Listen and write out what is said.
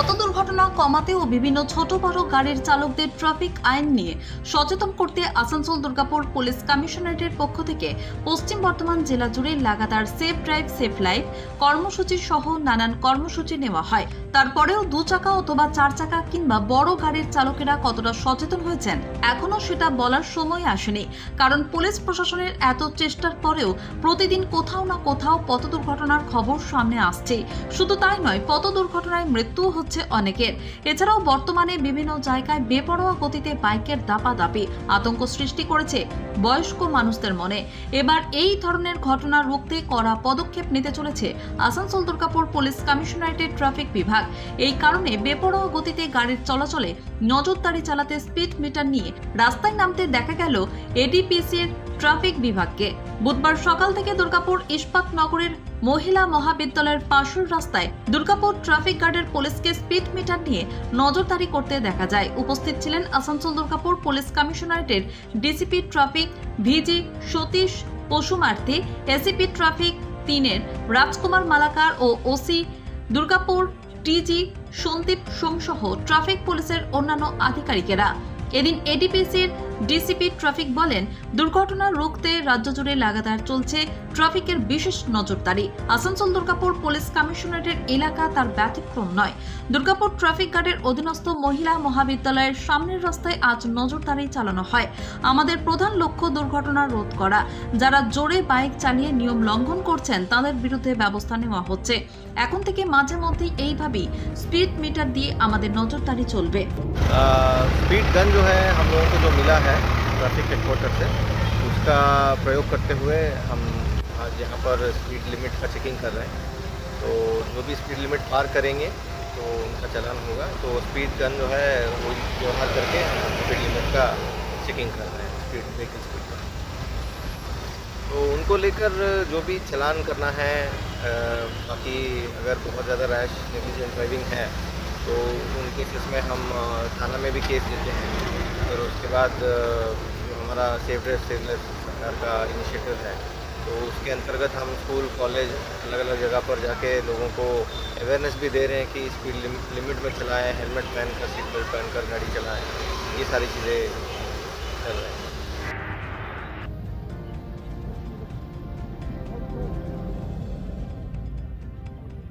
পথ দুর্ঘটনা কমাতে ও বিভিন্ন ছোট বড় গাড়ির চালকদের ট্রাফিক আইন নিয়ে সচেতন করতে আসানসোল দুর্গাপুর পুলিশ কমিশনারেটের পক্ষ থেকে পশ্চিম বর্ধমান জেলা জুড়ে লাগাতার সেফ ড্রাইভ, সেফ লাইফ কর্মসূচি সহ নানান কর্মসূচি নেওয়া হয়। তারপরেও দু চাকা অথবা চার চাকা কিংবা বড় গাড়ির চালকেরা কতটা সচেতন হয়েছেন, এখনও সেটা বলার সময় আসেনি। কারণ পুলিশ প্রশাসনের এত চেষ্টার পরেও প্রতিদিন কোথাও না কোথাও পথ দুর্ঘটনার খবর সামনে আসছে। শুধু তাই নয়, পথ দুর্ঘটনায় মৃত্যু হচ্ছে অনেকের। এছাড়াও বর্তমানে বিভিন্ন জায়গায় বেপরোয়া গতিতে বাইকের দাপাদাপি আতঙ্ক সৃষ্টি করেছে বয়স্ক মানুষদের মনে। এবার এই ধরনের ঘটনা রুখতে কড়া পদক্ষেপ নিতে চলেছে আসানসোল দুর্গাপুর পুলিশ কমিশনারেটের ট্রাফিক বিভাগ। এই কারণে বেপরোয়া গতিতে গাড়ির চলাচলে নজরদারি চালাতে স্পিড মিটার নিয়ে রাস্তায় নামতে দেখা গেল এডিপিসির ট্রাফিক বিভাগকে। বুধবার সকাল থেকে দুর্গাপুর ইস্পাত নগরের মহিলা মহাবিদ্যালয়ের পাশের রাস্তায় দুর্গাপুর ট্রাফিক গার্ডের পুলিশকে স্পিড মিটার নিয়ে নজরদারি করতে দেখা যায়। উপস্থিত ছিলেন Asansol Durgapur police কমিশনারেটের DCP traffic VG Satish Pashumarthi ACP traffic তিনের রাজকুমার মালাকার ও ওসি দুর্গাপুর টিজি সন্দীপ সোমসহ ট্রাফিক পুলিশের অন্যান্য আধিকারিকেরা। এদিন এডিপিসির ডিসিপি ট্রাফিক বলেন দুর্ঘটনা রুখতে রাজ্য জুড়ে লাগাতার চলছে ট্রাফিকের বিশেষ নজরদারি আসানসোল দুর্গাপুর পুলিশ কমিশনারেটের এলাকা তার ব্যতিক্রম নয় দুর্গাপুর ট্রাফিক গার্ডের অধীনস্থ মহিলা মহাবিদ্যালয়ের সামনের রাস্তায় আজ নজরদারি চালানো হয় আমাদের প্রধান লক্ষ্য দুর্ঘটনা রোধ করা যারা জোরে বাইক চালিয়ে নিয়ম লঙ্ঘন করছেন তাদের বিরুদ্ধে ব্যবস্থা নেওয়া হচ্ছে এখন থেকে মাঝে মধ্যেই এইভাবেই স্পিড মিটার দিয়ে আমাদের নজরদারি চলবে स्पीड गन जो है हम लोगों को जो मिला है ट्रैफ़िक हेडक्वार्टर से। उसका प्रयोग करते हुए हम आज यहाँ पर स्पीड लिमिट का चेकिंग कर रहे हैं। तो जो भी स्पीड लिमिट पार करेंगे तो उनका चलान होगा। तो स्पीड गन जो है, वो व्यवहार करके हम स्पीड लिमिट का चेकिंग कर रहे हैं स्पीड व्हीकल स्पीड का तो उनको लेकर जो भी चलान करना है बाकी अगर बहुत ज़्यादा रैश नेग्लिजेंट ड्राइविंग है तो उन केसेस में हम थाना में भी केस देते हैं। फिर उसके बाद जो हमारा सेफ़ ड्रेस सेवनेस सरकार का इनिशिएटिव है तो उसके अंतर्गत हम स्कूल, कॉलेज अलग अलग जगह पर जाके लोगों को अवेयरनेस भी दे रहे हैं कि स्पीड लिमिट में चलाएँ हेलमेट पहनकर सीट बेल्ट पहनकर, गाड़ी चलाएँ, ये सारी चीज़ें कर रहे हैं।